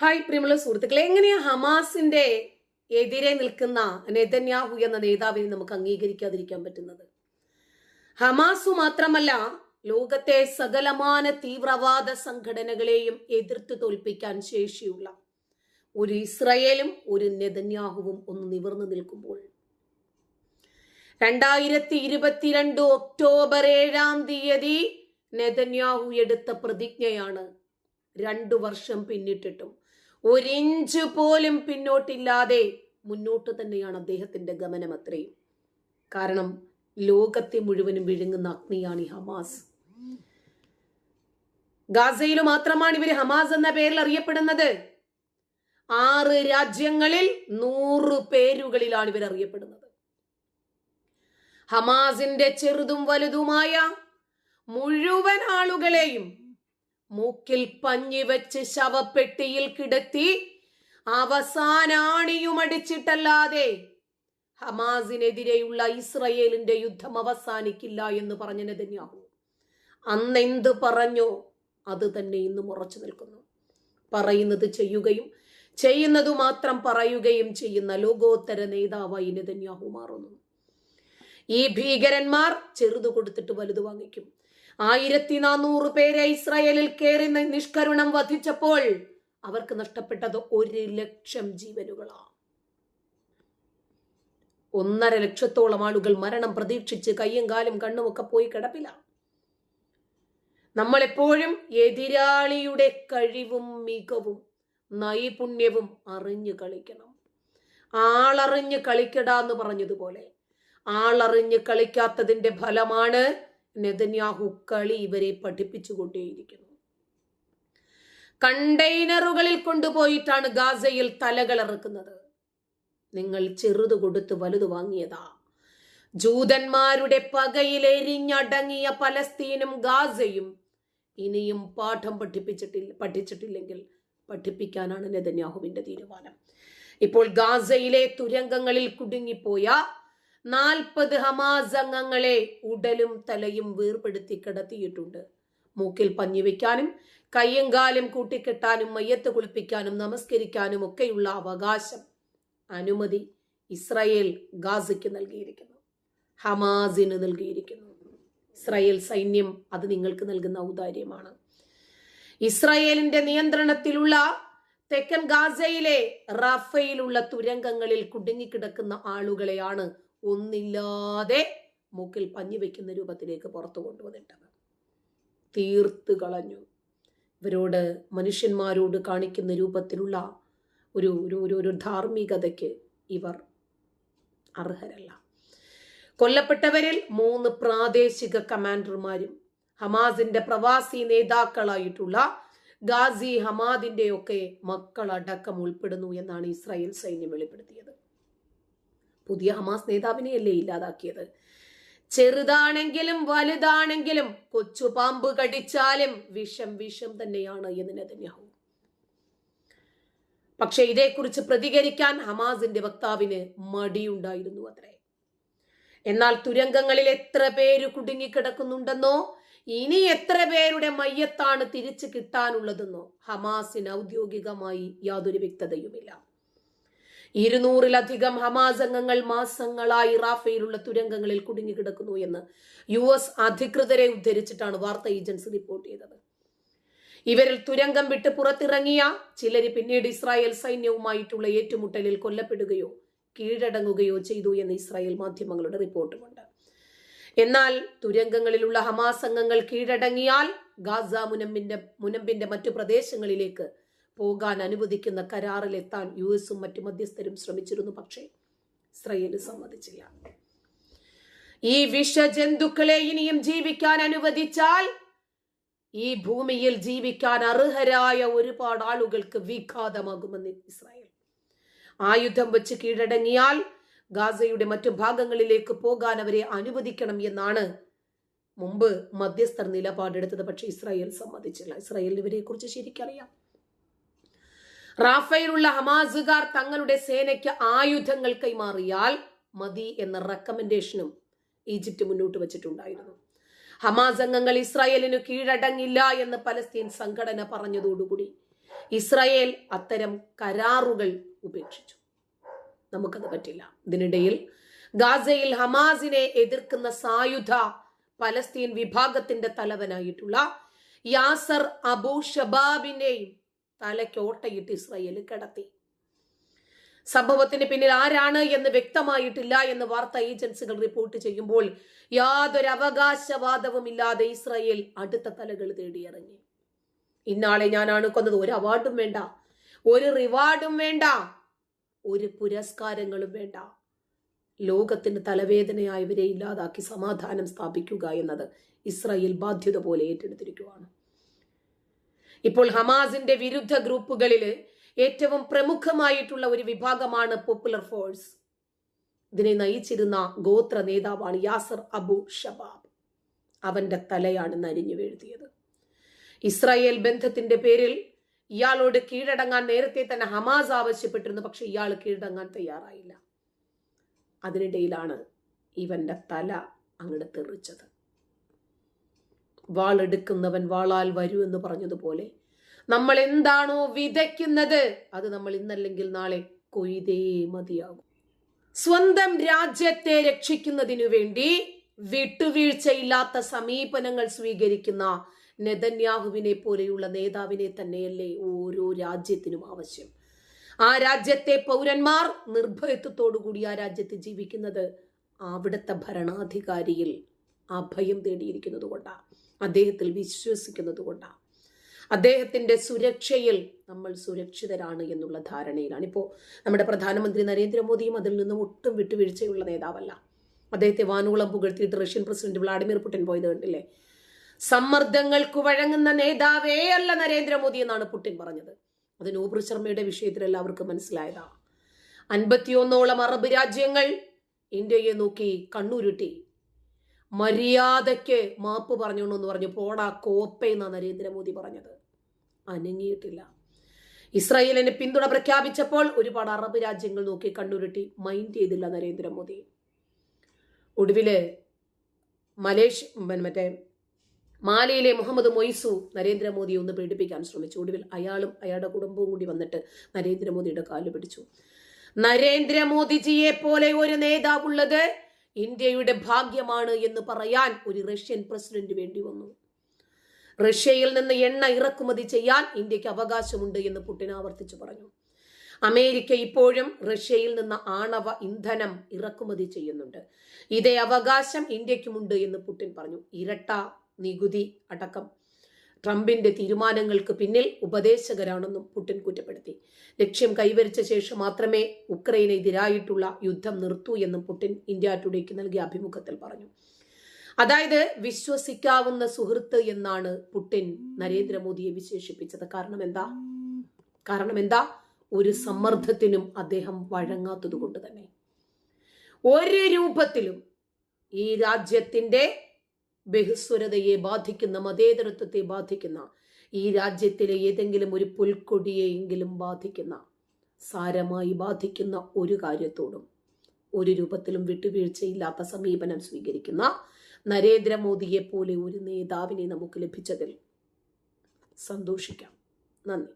Hi പ്രിയമുള്ള സുഹൃത്തുക്കളെ എങ്ങനെയാ ഹമാസിന്റെ എതിരെ നിൽക്കുന്ന നെതന്യാഹു എന്ന നേതാവിനെ നമുക്ക് അംഗീകരിക്കാതിരിക്കാൻ പറ്റുന്നത്? ഹമാസു മാത്രമല്ല ലോകത്തെ സകലമാന തീവ്രവാദ സംഘടനകളെയും എതിർത്ത് തോൽപ്പിക്കാൻ ശേഷിയുള്ള ഒരു ഇസ്രയേലും ഒരു നെതന്യാഹുവും ഒന്ന് നിവർന്നു നിൽക്കുമ്പോൾ. രണ്ടായിരത്തി ഇരുപത്തിരണ്ട് ഒക്ടോബർ ഏഴാം തീയതി നെതന്യാഹു എടുത്ത പ്രതിജ്ഞയാണ് രണ്ടു വർഷം പിന്നിട്ടിട്ടും ഒരിഞ്ച് പോലും പിന്നോട്ടില്ലാതെ മുന്നോട്ട് തന്നെയാണ് അദ്ദേഹത്തിന്റെ ഗമനം അത്രയും കാരണം ലോകത്തെ മുഴുവനും വിഴുങ്ങുന്ന അഗ്നിയാണ് ഈ ഹമാസ്. ഗാസയിൽ മാത്രമാണ് ഇവർ ഹമാസ് എന്ന പേരിൽ അറിയപ്പെടുന്നത്. ആറ് രാജ്യങ്ങളിൽ നൂറ് പേരുകളിലാണ് ഇവർ അറിയപ്പെടുന്നത്. ഹമാസിന്റെ ചെറുതും വലുതുമായ മുഴുവൻ ആളുകളെയും മൂക്കിൽ പഞ്ഞി വെച്ച് ശവപ്പെട്ടിയിൽ കിടത്തി അവസാനാണിയുമടിച്ചിട്ടല്ലാതെ ഹമാസിനെതിരെയുള്ള ഇസ്രയേലിന്റെ യുദ്ധം അവസാനിക്കില്ല എന്ന് പറഞ്ഞ നെതന്യാഹു. അന്ന് എന്ത് പറഞ്ഞോ അത് തന്നെ ഇന്നും ഉറച്ചു നിൽക്കുന്നു. പറയുന്നത് ചെയ്യുകയും ചെയ്യുന്നത് മാത്രം പറയുകയും ചെയ്യുന്ന ലോകോത്തര നേതാവായി നെതന്യാഹു മാറുന്നു. ഈ ഭീകരന്മാർ ചെറുതു കൊടുത്തിട്ട് വലുത് വാങ്ങിക്കും. ആയിരത്തി നാനൂറ് പേരെ ഇസ്രായേലിൽ കയറി നിഷ്കരുണം വധിച്ചപ്പോൾ അവർക്ക് നഷ്ടപ്പെട്ടത് ഒരു ലക്ഷം ജീവനുകളാണ്. ഒന്നര ലക്ഷത്തോളം ആളുകൾ മരണം പ്രതീക്ഷിച്ച് കയ്യും കാലും കണ്ണുമൊക്കെ പോയി കിടപ്പിലാണ്. നമ്മളെപ്പോഴും എതിരാളിയുടെ കഴിവും മികവും നൈപുണ്യവും അറിഞ്ഞു കളിക്കണം. ആളറിഞ്ഞ് കളിക്കടാന്ന് പറഞ്ഞതുപോലെ ആളറിഞ്ഞ് കളിക്കാത്തതിന്റെ ഫലമാണ് നെതന്യാഹു കളി ഇവരെ പഠിപ്പിച്ചുകൊണ്ടേയിരിക്കുന്നു. കണ്ടെയ്നറുകളിൽ കൊണ്ടുപോയിട്ടാണ് ഗാസയിൽ തലകൾ ഇറക്കുന്നത് നിങ്ങൾ ചെറുത് കൊടുത്ത് വലുത് വാങ്ങിയതാ. ജൂതന്മാരുടെ പകയിലെരിഞ്ഞടങ്ങിയ പലസ്തീനും ഗാസയും ഇനിയും പാഠം പഠിപ്പിച്ചിട്ടില്ല പഠിച്ചിട്ടില്ലെങ്കിൽ പഠിപ്പിക്കാനാണ് നെതന്യാഹുവിന്റെ തീരുമാനം. ഇപ്പോൾ ഗാസയിലെ തുരങ്കങ്ങളിൽ കുടുങ്ങിപ്പോയ നാൽപ്പത് ഹമാസ് അംഗങ്ങളെ ഉടലും തലയും വേർപെടുത്തി കിടത്തിയിട്ടുണ്ട്. മൂക്കിൽ പഞ്ഞിവെക്കാനും കയ്യും കാലും കൂട്ടിക്കെട്ടാനും മയ്യത്ത് കുളിപ്പിക്കാനും നമസ്കരിക്കാനും ഒക്കെയുള്ള അവകാശം അനുമതി ഇസ്രയേൽ ഗാസയ്ക്ക് നൽകിയിരിക്കുന്നു. ഹമാസിന് നൽകിയിരിക്കുന്നു. ഇസ്രായേൽ സൈന്യം അത് നിങ്ങൾക്ക് നൽകുന്ന ഔദാര്യമാണ്. ഇസ്രായേലിന്റെ നിയന്ത്രണത്തിലുള്ള തെക്കൻ ഗാസയിലെ റഫയിലുള്ള തുരങ്കങ്ങളിൽ കുടുങ്ങിക്കിടക്കുന്ന ആളുകളെയാണ് ഒന്നില്ലാതെ മൂക്കിൽ പഞ്ഞു വെക്കുന്ന രൂപത്തിലേക്ക് പുറത്തു കൊണ്ടുവന്നിട്ടത് തീർത്ത് കളഞ്ഞു. ഇവരോട് മനുഷ്യന്മാരോട് കാണിക്കുന്ന രൂപത്തിലുള്ള ഒരു ഒരു ഒരു ഒരു ധാർമ്മികതയ്ക്ക് ഇവർ അർഹരല്ല. കൊല്ലപ്പെട്ടവരിൽ മൂന്ന് പ്രാദേശിക കമാൻഡർമാരും ഹമാസിന്റെ പ്രവാസി നേതാക്കളായിട്ടുള്ള ഗാസി ഹമാദിന്റെ ഒക്കെ മക്കളടക്കം ഉൾപ്പെടുന്നു എന്നാണ് ഇസ്രായേൽ സൈന്യം വെളിപ്പെടുത്തിയത്. പുതിയ ഹമാസ് നേതാവിനെയല്ലേ ഇല്ലാതാക്കിയത്? ചെറുതാണെങ്കിലും വലുതാണെങ്കിലും കൊച്ചു പാമ്പ് കടിച്ചാലും വിഷം വിഷം തന്നെയാണ് എന്ന് നെതന്യാഹു. പക്ഷെ ഇതേക്കുറിച്ച് പ്രതികരിക്കാൻ ഹമാസിന്റെ വക്താവിന് മടിയുണ്ടായിരുന്നു അത്രേ. എന്നാൽ തുരങ്കങ്ങളിൽ എത്ര പേര് കുടുങ്ങിക്കിടക്കുന്നുണ്ടെന്നോ ഇനി എത്ര പേരുടെ മയ്യത്താണ് തിരിച്ചു കിട്ടാനുള്ളതെന്നോ ഹമാസിന് ഔദ്യോഗികമായി യാതൊരു വ്യക്തതയുമില്ല. ഇരുന്നൂറിലധികം ഹമാസ് അംഗങ്ങൾ മാസങ്ങളായി റാഫയിലുള്ള തുരങ്കങ്ങളിൽ കുടുങ്ങിക്കിടക്കുന്നു എന്ന് യു എസ് അധികൃതരെ ഉദ്ധരിച്ചിട്ടാണ് വാർത്താ ഏജൻസി റിപ്പോർട്ട് ചെയ്തത്. ഇവരിൽ തുരങ്കം വിട്ട് പുറത്തിറങ്ങിയ ചിലര് പിന്നീട് ഇസ്രായേൽ സൈന്യവുമായിട്ടുള്ള ഏറ്റുമുട്ടലിൽ കൊല്ലപ്പെടുകയോ കീഴടങ്ങുകയോ ചെയ്തു എന്ന് ഇസ്രായേൽ മാധ്യമങ്ങളുടെ റിപ്പോർട്ടുമുണ്ട്. എന്നാൽ തുരങ്കങ്ങളിലുള്ള ഹമാസ് അംഗങ്ങൾ കീഴടങ്ങിയാൽ ഗാസ മുനമ്പിന്റെ മുനമ്പിന്റെ മറ്റു പ്രദേശങ്ങളിലേക്ക് പോകാൻ അനുവദിക്കുന്ന കരാറിലെത്താൻ യു എസും മറ്റു മധ്യസ്ഥരും ശ്രമിച്ചിരുന്നു പക്ഷേ ഇസ്രയേൽ സമ്മതിച്ചില്ല. ഈ വിഷജന്തുക്കളെ ഇനിയും ജീവിക്കാൻ അനുവദിച്ചാൽ ഈ ഭൂമിയിൽ ജീവിക്കാൻ അർഹരായ ഒരുപാട് ആളുകൾക്ക് വിഘാതമാകുമെന്ന് ഇസ്രായേൽ. ആയുധം വെച്ച് കീഴടങ്ങിയാൽ ഗാസയുടെ മറ്റു ഭാഗങ്ങളിലേക്ക് പോകാൻ അവരെ അനുവദിക്കണം എന്നാണ് മുമ്പ് മധ്യസ്ഥർ നിലപാടെടുത്തത് പക്ഷേ ഇസ്രായേൽ സമ്മതിച്ചില്ല. ഇസ്രായേലിന് ഇവരെ കുറിച്ച് ശരിക്കറിയാം. റാഫയിലുള്ള ഹമാസുകാർ തങ്ങളുടെ സേനയ്ക്ക് ആയുധങ്ങൾ കൈമാറിയാൽ മതി എന്ന റെക്കമെൻഡേഷനും ഈജിപ്റ്റ് മുന്നോട്ട് വച്ചിട്ടുണ്ടായിരുന്നു. ഹമാസ് അംഗങ്ങൾ ഇസ്രായേലിന് കീഴടങ്ങില്ല എന്ന് പലസ്തീൻ സംഘടന പറഞ്ഞതോടുകൂടി ഇസ്രായേൽ അത്തരം കരാറുകൾ ഉപേക്ഷിച്ചു. നമുക്കത് പറ്റില്ല. ഇതിനിടയിൽ ഗാസയിൽ ഹമാസിനെ എതിർക്കുന്ന സായുധ പലസ്തീൻ വിഭാഗത്തിന്റെ തലവനായിട്ടുള്ള യാസർ അബു ഷബാബിനെയും തലയ്ക്കോട്ടയിട്ട് ഇസ്രയേൽ കിടത്തി. സംഭവത്തിന് പിന്നിൽ ആരാണ് എന്ന് വ്യക്തമായിട്ടില്ല എന്ന് വാർത്താ ഏജൻസികൾ റിപ്പോർട്ട് ചെയ്യുമ്പോൾ യാതൊരു അവകാശവാദവും ഇല്ലാതെ ഇസ്രയേൽ അടുത്ത തലകൾ തേടിയിറങ്ങി. ഇന്നാളെ ഞാനാണ് കൊന്നത്. ഒരു അവാർഡും വേണ്ട. ഒരു റിവാർഡും വേണ്ട. ഒരു പുരസ്കാരങ്ങളും വേണ്ട. ലോകത്തിന് തലവേദനയായവരെ ഇല്ലാതാക്കി സമാധാനം സ്ഥാപിക്കുക എന്നത് ഇസ്രായേൽ ബാധ്യത പോലെ ഏറ്റെടുത്തിരിക്കുകയാണ് ഇപ്പോൾ ഹമാസിന്റെ വിരുദ്ധ ഗ്രൂപ്പുകളിൽ ഏറ്റവും പ്രമുഖമായിട്ടുള്ള ഒരു വിഭാഗമാണ് പോപ്പുലർ ഫോഴ്സ് ഇതിനെ നയിച്ചിരുന്ന ഗോത്ര നേതാവാണ് യാസർ അബു ഷബാബ്. അവന്റെ തലയാണ് നരിഞ്ഞു വീഴ്ത്തിയത്. ഇസ്രായേൽ ബന്ധത്തിന്റെ പേരിൽ ഇയാളോട് കീഴടങ്ങാൻ നേരത്തെ തന്നെ ഹമാസ് ആവശ്യപ്പെട്ടിരുന്നു പക്ഷെ ഇയാൾ കീഴടങ്ങാൻ തയ്യാറായില്ല. അതിനിടയിലാണ് ഇവന്റെ തല അങ്ങോട്ട് തെറിച്ചത്. വാളെടുക്കുന്നവൻ വാളാൽ വരൂ എന്ന് പറഞ്ഞതുപോലെ നമ്മൾ എന്താണോ വിതയ്ക്കുന്നത് അത് നമ്മൾ ഇന്നല്ലെങ്കിൽ നാളെ കൊയ്തേ മതിയാകും. സ്വന്തം രാജ്യത്തെ രക്ഷിക്കുന്നതിനു വേണ്ടി വിട്ടുവീഴ്ചയില്ലാത്ത സമീപനങ്ങൾ സ്വീകരിക്കുന്ന നെതന്യാഹുവിനെ പോലെയുള്ള നേതാവിനെ തന്നെയല്ലേ ഓരോ രാജ്യത്തിനും ആവശ്യം. ആ രാജ്യത്തെ പൗരന്മാർ നിർഭയത്വത്തോടുകൂടി ആ രാജ്യത്ത് ജീവിക്കുന്നത് അവിടുത്തെ ഭരണാധികാരിയിൽ അഭയം തേടിയിരിക്കുന്നത് കൊണ്ടാണ് അദ്ദേഹത്തിൽ വിശ്വസിക്കുന്നത് കൊണ്ടാണ്. അദ്ദേഹത്തിന്റെ സുരക്ഷയിൽ നമ്മൾ സുരക്ഷിതരാണ് എന്നുള്ള ധാരണയിലാണ്. ഇപ്പോൾ നമ്മുടെ പ്രധാനമന്ത്രി നരേന്ദ്രമോദിയും അതിൽ നിന്നും ഒട്ടും വിട്ടുവീഴ്ചയുള്ള നേതാവല്ല. അദ്ദേഹത്തെ വാനോളം പുകഴ്ത്തിയിട്ട് റഷ്യൻ പ്രസിഡന്റ് വ്ളാഡിമിർ പുടിൻ പോയത് കണ്ടില്ലേ? സമ്മർദ്ദങ്ങൾക്ക് വഴങ്ങുന്ന നേതാവേ അല്ല നരേന്ദ്രമോദി എന്നാണ് പുടിൻ പറഞ്ഞത്. അത് നൂപുർ ശർമ്മയുടെ വിഷയത്തിൽ എല്ലാവർക്കും മനസ്സിലായതാണ്. അൻപത്തിയൊന്നോളം അറബ് രാജ്യങ്ങൾ ഇന്ത്യയെ നോക്കി കണ്ണുരുട്ടി മര്യാദയ്ക്ക് മാപ്പ് പറഞ്ഞോണു എന്ന് പറഞ്ഞു പോടാ കോപ്പയെന്നാ നരേന്ദ്രമോദി പറഞ്ഞത്. അനങ്ങിയിട്ടില്ല. ഇസ്രായേലിന് പിന്തുണ പ്രഖ്യാപിച്ചപ്പോൾ ഒരുപാട് അറബ് രാജ്യങ്ങൾ നോക്കി കണ്ണുരുട്ടി മൈൻഡ് ചെയ്തില്ല നരേന്ദ്രമോദി. ഒടുവിൽ മലേഷ്യ മറ്റേ മാലയിലെ മുഹമ്മദ് മൊയ്സു നരേന്ദ്രമോദിയെ ഒന്ന് പേടിപ്പിക്കാൻ ശ്രമിച്ചു. ഒടുവിൽ അയാളും അയാളുടെ കുടുംബവും കൂടി വന്നിട്ട് നരേന്ദ്രമോദിയുടെ കാൽ പിടിച്ചു. നരേന്ദ്രമോദിജിയെ പോലെ ഒരു നേതാവുള്ളത് ഇന്ത്യയുടെ ഭാഗ്യമാണ് എന്ന് പറയാൻ ഒരു റഷ്യൻ പ്രസിഡന്റ് വേണ്ടി വന്നു. റഷ്യയിൽ നിന്ന് എണ്ണ ഇറക്കുമതി ചെയ്യാൻ ഇന്ത്യയ്ക്ക് അവകാശമുണ്ട് എന്ന് പുടിൻ ആവർത്തിച്ചു പറഞ്ഞു. അമേരിക്ക ഇപ്പോഴും റഷ്യയിൽ നിന്ന് ആണവ ഇന്ധനം ഇറക്കുമതി ചെയ്യുന്നുണ്ട്. ഇതേ അവകാശം ഇന്ത്യക്കുമുണ്ട് എന്ന് പുടിൻ പറഞ്ഞു. ഇരട്ട നികുതി അടക്കം ട്രംപിന്റെ തീരുമാനങ്ങൾക്ക് പിന്നിൽ ഉപദേശകരാണെന്നും പുടിൻ കുറ്റപ്പെടുത്തി. ലക്ഷ്യം കൈവരിച്ച ശേഷം മാത്രമേ ഉക്രൈനെതിരായിട്ടുള്ള യുദ്ധം നിർത്തൂ എന്നും പുടിൻ ഇന്ത്യ ടുഡേക്ക് നൽകിയ അഭിമുഖത്തിൽ പറഞ്ഞു. അതായത് വിശ്വസിക്കാവുന്ന സുഹൃത്ത് എന്നാണ് പുടിൻ നരേന്ദ്രമോദിയെ വിശേഷിപ്പിച്ചത്. കാരണം എന്താ കാരണം എന്താ ഒരു സമ്മർദ്ദത്തിനും അദ്ദേഹം വഴങ്ങാത്തത് കൊണ്ട് തന്നെ. ഒരു രൂപത്തിലും ഈ രാജ്യത്തിന്റെ ബഹുസ്വരതയെ ബാധിക്കുന്ന മതേതരത്വത്തെ ബാധിക്കുന്ന ഈ രാജ്യത്തിലെ ഏതെങ്കിലും ഒരു പുൽക്കൊടിയെയെങ്കിലും ബാധിക്കുന്ന സാരമായി ബാധിക്കുന്ന ഒരു കാര്യത്തോടും ഒരു രൂപത്തിലും വിട്ടുവീഴ്ചയില്ലാത്ത സമീപനം സ്വീകരിക്കുന്ന നരേന്ദ്രമോദിയെ പോലെ ഒരു നേതാവിനെ നമുക്ക് ലഭിച്ചതിൽ സന്തോഷിക്കാം. നന്ദി.